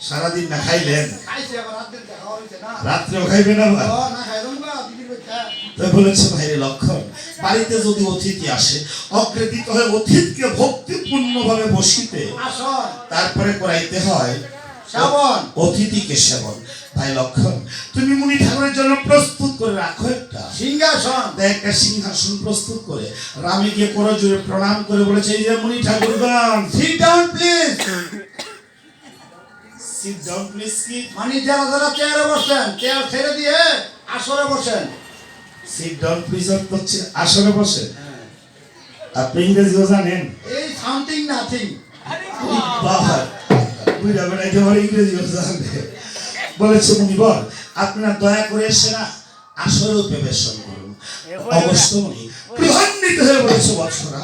সারাদিন না খাইলেন? রাত্রেও খাইবেন আবার? বলেছে ভাইরে লক্ষণ বাড়িতে যদি অতিথি আসে অগ্রেদিত হয়ে অতিথিকে ভক্তিপূর্ণ ভাবে বসিতে তারপরে করাইতে হয় অতিথিকে সেবন। ভাই লক্ষণ তুমি মুনি ঠাকুরের জন্য প্রস্তুত করে রাখো একটা। সিংহাসন। একটা সিংহাসন প্রস্তুত করে রামে গিয়ে করো জুড়ে প্রণাম করে বলেছে এই যে মুনি ঠাকুরগণ sit down please sit down please কি মানে যারা যারা চেয়ারে বসেন। চেয়ার ছেড়ে দিয়ে আসরে বসেন। সিট ডাউন প্লিজ হচ্ছে আসলে বসে আপনি ইংরেজিও জানেন। এই সামথিং নাথিং বাবা। বুঝা বেড়াই তোমার ইংরেজিও জানে। বলেছে মুনিবর আপনার দয়া করে এসে না আসরেও প্রবেশন করুন। অবশ্য মুনি প্রধান্বিত হয়ে বলেছে বৎসরা।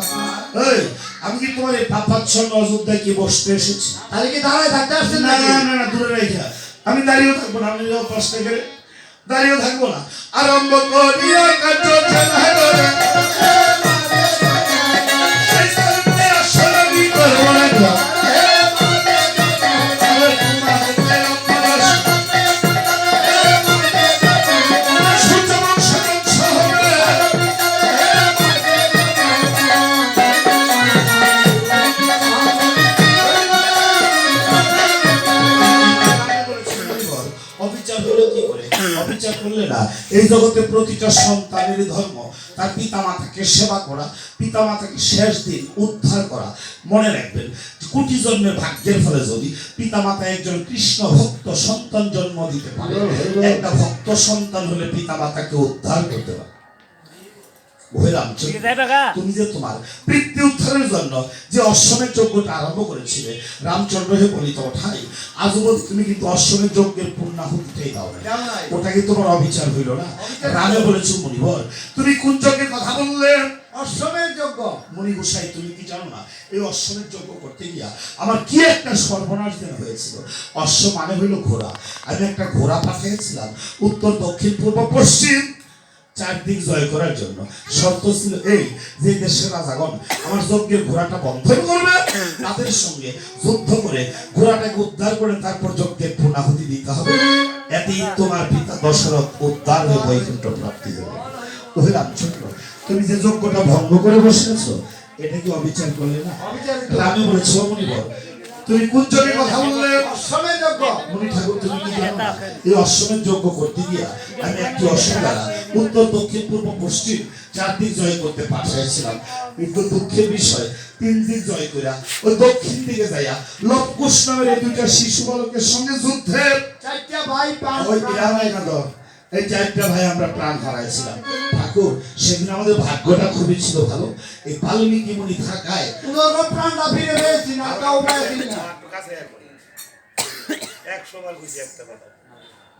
এই আমি কি তোমার এই পাপাচ্ছন্ন অযোধ্যায় কি বসতে এসেছি? তাহলে কি দাঁড়ায় থাকতে আসছেন না না না দূরে রেখে আমি দাঁড়িয়েও থাকব না আমি পাশটা করে। দাঁড়িয়েও থাকব না। আরম্ভ করিয়া কার্য অবিচার করলে না এই জগতে প্রতিটা সন্তানের ধর্ম। তার পিতা মাতাকে সেবা করা পিতা মাতাকে শেষ দিন উদ্ধার করা। মনে রাখবেন কোটি জন্মের ভাগ্যের ফলে যদি পিতা মাতা একজন কৃষ্ণ ভক্ত সন্তান জন্ম দিতে পারে একটা ভক্ত সন্তান হলে পিতা মাতাকে উদ্ধার করতে পারে। তুমি যে তোমার। বৃত্তি উদ্ধারের জন্য যে অশ্বমের যজ্ঞটা আরম্ভ করেছিলে রামচন্দ্র হে বলিত ঠাই আজ তুমি কিন্তু অশ্বমের যজ্ঞের পূর্ণাহুতিটাই দাও না ওটা কি তোমার অবিচার হইল না? রামে বলেছ তুমি কোন যজ্ঞের কথা বললে? অশ্বমের মণি গোসাই তুমি কি জানো না? এই অশ্বমের যজ্ঞ করতে গিয়া আমার কি একটা সর্বনাশ দিন হয়েছিল? অশ্ব মানে হইল ঘোড়া। আমি একটা ঘোড়া পাঠিয়েছিলাম উত্তর দক্ষিণ পূর্ব পশ্চিম। চারদিক জয় করার জন্য। শর্ত ছিল এই যে দেশের রাজাগণ আমার যজ্ঞের ঘোড়াটা বন্ধ করবে তাদের সঙ্গে যুদ্ধ করে ঘোড়াটাকে উদ্ধার করে তারপর যজ্ঞের পূর্ণাহুতি দিতে হবে। এতেই তোমার পিতা দশরথ উদ্ধার হয়ে বৈকুণ্ঠ প্রাপ্তি হবে ওহে রামচন্দ্র তুমি যে যজ্ঞটা ভঙ্গ করে বসেছো এটা কি অবিচার করলে না? রামে বলেছে ও মুনিবর তুমি কোন যজ্ঞের কথা বললে? অশ্বমের যোগ্য মুনি ঠাকুর তুমি কি জানো? এই অশ্বমের যজ্ঞ করতে গিয়া আমি একটি অশ্ব দ্বারা উত্তর দক্ষিণ পূর্ব পশ্চিম চারদিক জয় করতে পাঠিয়েছিলাম কিন্তু দুঃখের বিষয় তিন দিক জয় করিয়া ওই দক্ষিণ দিকে যাইয়া লবকুশ নামের এই দুইটা শিশু বালকের সঙ্গে যুদ্ধে চারটা ভাই পাঁচ ওই। গ্রামে না এই চারটা ভাই আমরা প্রাণ হারাইছিলাম। ঠাকুর সেদিন আমাদের ভাগ্যটা খুবই ছিল ভালো। এই বাল্মীকি মুনি থাকায় প্রাণটা ফিরে পেয়েছি না তাও পেয়েছি না। একশো বার বুঝি একটা কথা।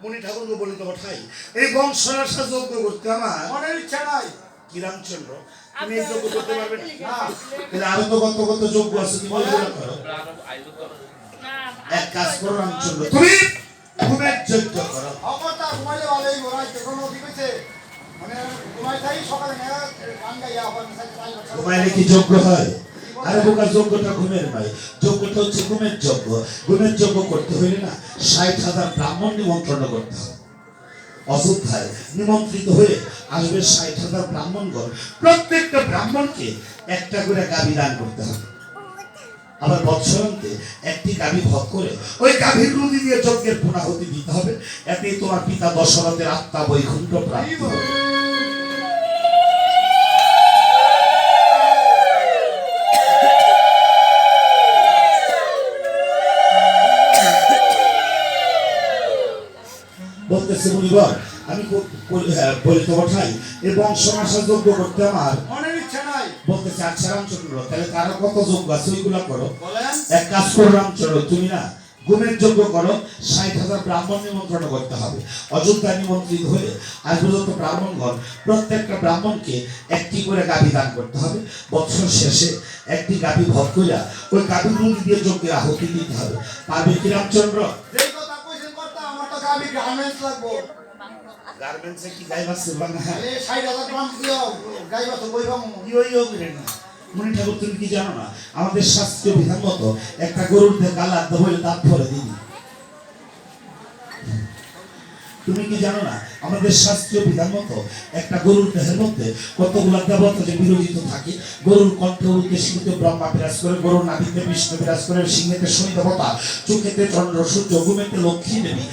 মুনি ঠাকুরকে বলি তো ঠাই এই বংশরাশা যজ্ঞ করতে আমার মনের ইচ্ছা নাই। কি রামচন্দ্র তুমি এই যজ্ঞ করতে পারবে না। তাহলে আরও তো কত কত যজ্ঞ আছে তুমি বলে। করো এক কাজ করো রামচন্দ্র তুমি ঘুমের যজ্ঞ করো। অকর্তা ঘুমাইলে ভালোই ঘোরাই যখন অতি মানে ঘুমাইলে কি যজ্ঞ হয়? আরে যজ্ঞটা ঘুমের যজ্ঞটা হচ্ছে ঘুমের যজ্ঞ ঘুমের যজ্ঞ করতে হইলে না, ষাট হাজার ব্রাহ্মণ নিমন্ত্রণ করতে হবে। অযোধ্যায় নিমন্ত্রিত হয়ে আসবে ষাট হাজার ব্রাহ্মণগণ। প্রত্যেকটা ব্রাহ্মণকে একটা করে গাভী দান করতে হবে। আবার বৎসরান্তে একটি গাভী ভোগ করে ওই গাভীর রুদি দিয়ে যজ্ঞের পুনাহতি দিতে হবে। এতেই তোমার পিতা দশরথের আত্মা বৈকুণ্ঠ প্রাপ্তি হবে। বলতেছে মুনিবর আমি বলি তো ঠাই এই বংশনাশা যজ্ঞ করতে আমার। মনের ইচ্ছা নাই। বলতেছে আচ্ছা রামচন্দ্র তাহলে তারা কত যোগ্য আছে? ওইগুলা করো। এক কাজ করো রামচন্দ্র তুমি না গুমের যোগ্য করো। ষাট হাজার ব্রাহ্মণ নিমন্ত্রণ করতে হবে। অযোধ্যা নিমন্ত্রিত হয়ে আজ পর্যন্ত ব্রাহ্মণগণ প্রত্যেকটা ব্রাহ্মণকে একটি করে গাভী দান করতে হবে। বৎসর শেষে একটি গাভী করিয়া ওই গাভী দুধ দিয়ে যজ্ঞের আহুতি দিতে হবে। পারবে কি রামচন্দ্র? তো গার্মেন্টস লাগবো। গার্মেন্টসে কি গাই বাসছে বাংলা এ ষাট হাজার দিও গাইবা তো বইবাম ইয়ো ইয়ো করে না। মনে ঠাকুর তুমি কি জানো না? আমাদের শাস্ত্রীয় বিধান মতো একটা গরুর দিয়ে গালা দাঁত তুমি কি জানো না? আমাদের শাস্ত্রীয় বিধান মতো একটা গরুর দেহের মধ্যে কতগুলা দেবতা যে বিরোধিত থাকে গরুর কণ্ঠ সিংহতে ব্রহ্মা বিরাজ করে গরুর নাভিতে বিষ্ণু বিরাজ করে সিংহেতে শনি দেবতা চোখেতে চন্দ্র সূর্য ঘুমেতে লক্ষ্মী দেবী